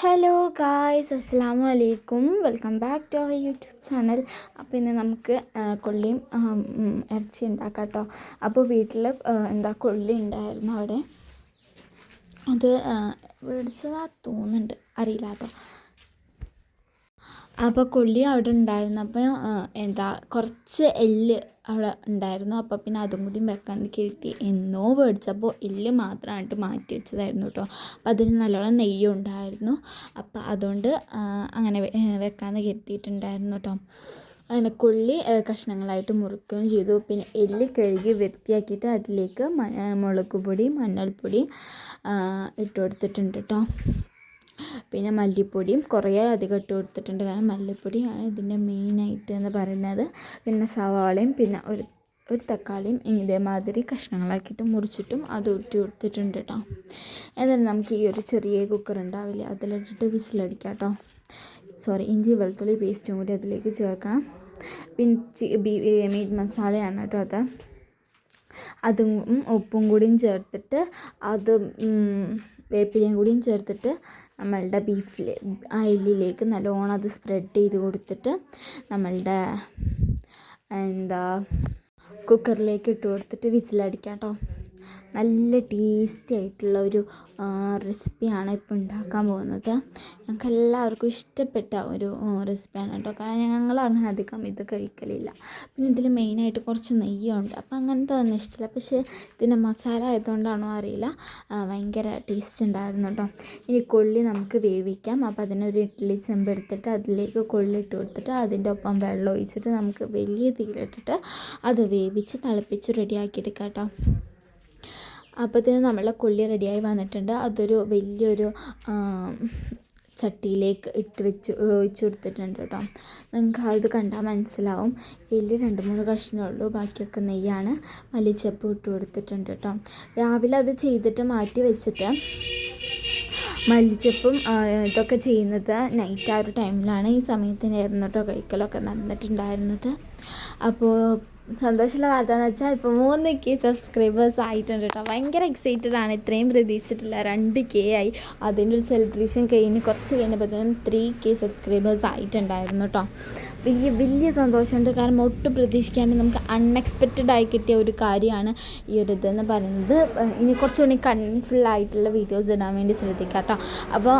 Hello guys അസ്സാം വലൈക്കും welcome back to our YouTube channel അപ്പോൾ ഇന്ന് നമുക്ക് കൊള്ളിയും ഇറച്ചി ഉണ്ടാക്കാം കേട്ടോ അപ്പോൾ വീട്ടിൽ എന്താ കൊള്ളി ഉണ്ടായിരുന്നു അവിടെ. അത് മേടിച്ചതാ തോന്നുന്നുണ്ട്. അറിയില്ല കേട്ടോ അപ്പോൾ കൊള്ളി അവിടെ ഉണ്ടായിരുന്നു. അപ്പോൾ എന്താ കുറച്ച് എല്ല് അവിടെ ഉണ്ടായിരുന്നു. അപ്പോൾ പിന്നെ അതും കൂടി വെക്കാൻ കരുതി എന്നോ മേടിച്ചപ്പോൾ എല്ല് മാത്രമായിട്ട് മാറ്റി വെച്ചതായിരുന്നു കേട്ടോ. അപ്പോൾ അതിന് നല്ലോണം നെയ്യും ഉണ്ടായിരുന്നു. അപ്പോൾ അതുകൊണ്ട് അങ്ങനെ വെക്കാന്ന് കരുതിയിട്ടുണ്ടായിരുന്നു കേട്ടോ. അങ്ങനെ കൊള്ളി കഷ്ണങ്ങളായിട്ട് മുറിക്കുകയും ചെയ്തു. പിന്നെ എല്ല് കഴുകി വൃത്തിയാക്കിയിട്ട് അതിലേക്ക് മുളക് പൊടി മഞ്ഞൾപ്പൊടി ഇട്ട് കൊടുത്തിട്ടുണ്ട് കേട്ടോ. പിന്നെ മല്ലിപ്പൊടിയും കുറേ അധികം ഇട്ട് കൊടുത്തിട്ടുണ്ട്. കാരണം മല്ലിപ്പൊടിയാണ് ഇതിന്റെ മെയിനായിട്ട് എന്ന് പറയുന്നത്. പിന്നെ സവാളയും പിന്നെ ഒരു ഒരു തക്കാളിയും ഇതേമാതിരി കഷ്ണങ്ങളാക്കിയിട്ട് മുറിച്ചിട്ടും അത് ഊറ്റി കൊടുത്തിട്ടുണ്ട് കേട്ടോ. എന്നിട്ട് നമുക്ക് ഈ ഒരു ചെറിയ കുക്കർ ഉണ്ടാവില്ലേ അതിലിട്ടിട്ട് വിസിലടിക്കാം കേട്ടോ. സോറി ഇഞ്ചി വെളുത്തുള്ളി പേസ്റ്റും കൂടി അതിലേക്ക് ചേർക്കണം. പിന്നെ മീറ്റ് മസാലയാണ് കേട്ടോ അത്. അതും ഉപ്പും കൂടിയും ചേർത്തിട്ട് അത് വേപ്പിലയും കൂടിയും ചേർത്തിട്ട് നമ്മളുടെ ബീഫിൽ അയിലേക്ക് നല്ലോണം അത് സ്പ്രെഡ് ചെയ്ത് കൊടുത്തിട്ട് നമ്മളുടെ എന്താ കുക്കറിലേക്ക് ഇട്ട് കൊടുത്തിട്ട് വിസിലടിക്കാം കേട്ടോ നല്ല ടേസ്റ്റി ആയിട്ടുള്ള ഒരു റെസിപ്പിയാണ് ഇപ്പോൾ ഉണ്ടാക്കാൻ പോകുന്നത്. ഞങ്ങൾക്ക് എല്ലാവർക്കും ഇഷ്ടപ്പെട്ട ഒരു റെസിപ്പിയാണ് കേട്ടോ. കാരണം ഞങ്ങൾ അങ്ങനെ അധികം ഇത് കഴിക്കലില്ല. പിന്നെ ഇതിൽ മെയിനായിട്ട് കുറച്ച് നെയ്യുണ്ട്. അപ്പോൾ അങ്ങനത്തെ ഒന്നും ഇഷ്ടമില്ല പക്ഷേ ഇതിന്റെ മസാല ആയതുകൊണ്ടാണോ അറിയില്ല. ഭയങ്കര ടേസ്റ്റ് ഉണ്ടായിരുന്നു കേട്ടോ. ഇനി കൊള്ളി നമുക്ക് വേവിക്കാം. അപ്പോൾ അതിനൊരു ഇഡ്ഡലി ചെമ്പ് എടുത്തിട്ട് അതിലേക്ക് കൊള്ളി ഇട്ട് കൊടുത്തിട്ട് അതിന്റെ ഒപ്പം വെള്ളം ഒഴിച്ചിട്ട് നമുക്ക് വലിയ തീയിലിട്ടിട്ട് അത് വേവിച്ച് തിളപ്പിച്ച് റെഡിയാക്കി എടുക്കാം കേട്ടോ. അപ്പോഴത്തേനും നമ്മളെ കൊള്ളി റെഡിയായി വന്നിട്ടുണ്ട്. അതൊരു വലിയൊരു ചട്ടിയിലേക്ക് ഇട്ട് വെച്ച് ഒഴിച്ച് കൊടുത്തിട്ടുണ്ട് കേട്ടോ. നിങ്ങൾക്ക് അത് കണ്ടാൽ മനസ്സിലാവും. എല്ല് രണ്ട് മൂന്ന് കഷ്ണമേ ഉള്ളൂ. ബാക്കിയൊക്കെ നെയ്യാണ്. മല്ലിച്ചപ്പ് ഇട്ട് കൊടുത്തിട്ടുണ്ട് കേട്ടോ. രാവിലെ അത് ചെയ്തിട്ട് മാറ്റി വെച്ചിട്ട് മല്ലിച്ചപ്പും ഇതൊക്കെ ചെയ്യുന്നത് നൈറ്റ് ആ ഒരു ടൈമിലാണ് ഈ സമയത്തിനായിരുന്നു കേട്ടോ കഴിക്കലൊക്കെ നടന്നിട്ടുണ്ടായിരുന്നത്. അപ്പോൾ സന്തോഷമുള്ള വാർത്ത എന്ന് വെച്ചാൽ ഇപ്പോൾ മൂന്ന് കെ സബ്സ്ക്രൈബേഴ്സ് ആയിട്ടുണ്ട് കേട്ടോ. ഭയങ്കര എക്സൈറ്റഡ് ആണ്. ഇത്രയും പ്രതീക്ഷിച്ചിട്ടില്ല രണ്ട് കെ ആയി. അതിന്റെ ഒരു സെലിബ്രേഷൻ കഴിഞ്ഞ് കുറച്ച് കഴിഞ്ഞപ്പോഴത്തേനും ത്രീ കെ സബ്സ്ക്രൈബേഴ്സ് ആയിട്ടുണ്ടായിരുന്നു കേട്ടോ. വലിയ വലിയ സന്തോഷമുണ്ട്. കാരണം ഒട്ടും പ്രതീക്ഷിക്കാണ്ട് നമുക്ക് അൺഎക്സ്പെക്റ്റഡ് ആയി കിട്ടിയ ഒരു കാര്യമാണ് ഈ ഒരു ഇതെന്ന് പറയുന്നത്. ഇനി കുറച്ചുകൂടി കൺഫുൾ ആയിട്ടുള്ള വീഡിയോസ് ഇടാൻ വേണ്ടി ശ്രദ്ധിക്കാം കേട്ടോ. അപ്പോൾ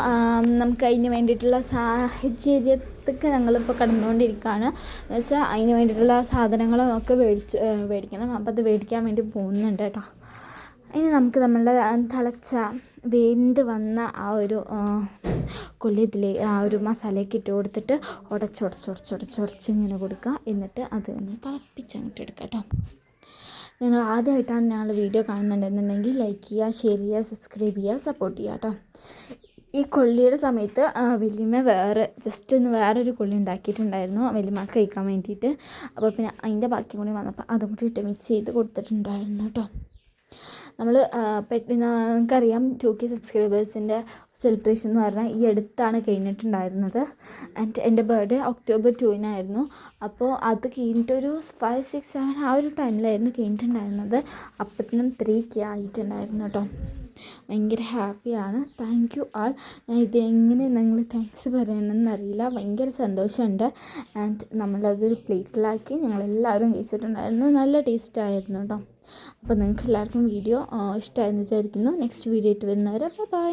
നമുക്ക് അതിന് വേണ്ടിയിട്ടുള്ള സാഹചര്യത്തൊക്കെ ഞങ്ങളിപ്പോൾ കടന്നുകൊണ്ടിരിക്കുകയാണ് എന്ന് വെച്ചാൽ അതിന് വേണ്ടിയിട്ടുള്ള സാധനങ്ങളും ഒക്കെ മേടിച്ച് മേടിക്കണം. അപ്പോൾ അത് മേടിക്കാൻ വേണ്ടി പോകുന്നുണ്ട് കേട്ടോ. ഇനി നമുക്ക് നമ്മളുടെ തിളച്ച വെന്ത് വന്ന ആ ഒരു ഇതിലേ ആ ഒരു മസാലയൊക്കെ ഇട്ട് കൊടുത്തിട്ട് ഉടച്ചുടച്ചുടച്ചുടച്ചുടച്ച് ഇങ്ങനെ കൊടുക്കുക. എന്നിട്ട് അത് ഒന്ന് തിളപ്പിച്ച് അങ്ങോട്ട് എടുക്കുക കേട്ടോ. നിങ്ങൾ ആദ്യമായിട്ടാണ് ഞങ്ങൾ വീഡിയോ കാണുന്നുണ്ടെന്നുണ്ടെങ്കിൽ ലൈക്ക് ചെയ്യുക ഷെയർ ചെയ്യുക സബ്സ്ക്രൈബ് ചെയ്യുക സപ്പോർട്ട് ചെയ്യുക കേട്ടോ. ഈ കൊള്ളിയുടെ സമയത്ത് വലിയമ്മ വേറെ ജസ്റ്റ് ഒന്ന് വേറൊരു കൊള്ളി ഉണ്ടാക്കിയിട്ടുണ്ടായിരുന്നു. വലിയമ്മക്ക് കഴിക്കാൻ വേണ്ടിയിട്ട്. അപ്പോൾ പിന്നെ അതിന്റെ ബാക്കി കൂടി വന്നപ്പോൾ അതും കൂടി ഇട്ട് മിക്സ് ചെയ്ത് കൊടുത്തിട്ടുണ്ടായിരുന്നു കേട്ടോ നമ്മൾ നമുക്കറിയാം ടു കെ സബ്സ്ക്രൈബേഴ്സിന്റെ സെലിബ്രേഷൻ എന്ന് പറഞ്ഞാൽ ഈ അടുത്താണ് കഴിഞ്ഞിട്ടുണ്ടായിരുന്നത്. ആൻഡ് എന്റെ ബർത്ത്ഡേ ഒക്ടോബർ ടുവിനായിരുന്നു അപ്പോൾ അത് കഴിഞ്ഞിട്ടൊരു ഫൈവ് സിക്സ് സെവൻ ആ ഒരു ടൈമിലായിരുന്നു കഴിഞ്ഞിട്ടുണ്ടായിരുന്നത്. അപ്പത്തിനും ത്രീ കെ ആയിട്ടുണ്ടായിരുന്നു കേട്ടോ ഭയങ്കര ഹാപ്പിയാണ്. താങ്ക് യു ആൾ ഇതെങ്ങനെ നിങ്ങൾ താങ്ക്സ് പറയണമെന്ന് അറിയില്ല ഭയങ്കര സന്തോഷമുണ്ട്. ആൻഡ് നമ്മളതൊരു പ്ലേറ്റിലാക്കി ഞങ്ങളെല്ലാവരും കഴിച്ചിട്ടുണ്ടായിരുന്നു. നല്ല ടേസ്റ്റ് ആയിരുന്നു കേട്ടോ. അപ്പോൾ നിങ്ങൾക്ക് എല്ലാവർക്കും വീഡിയോ ഇഷ്ടമായെന്ന് വിചാരിക്കുന്നു. നെക്സ്റ്റ് വീഡിയോ ഇട്ട് വരുന്നവരെ ബൈ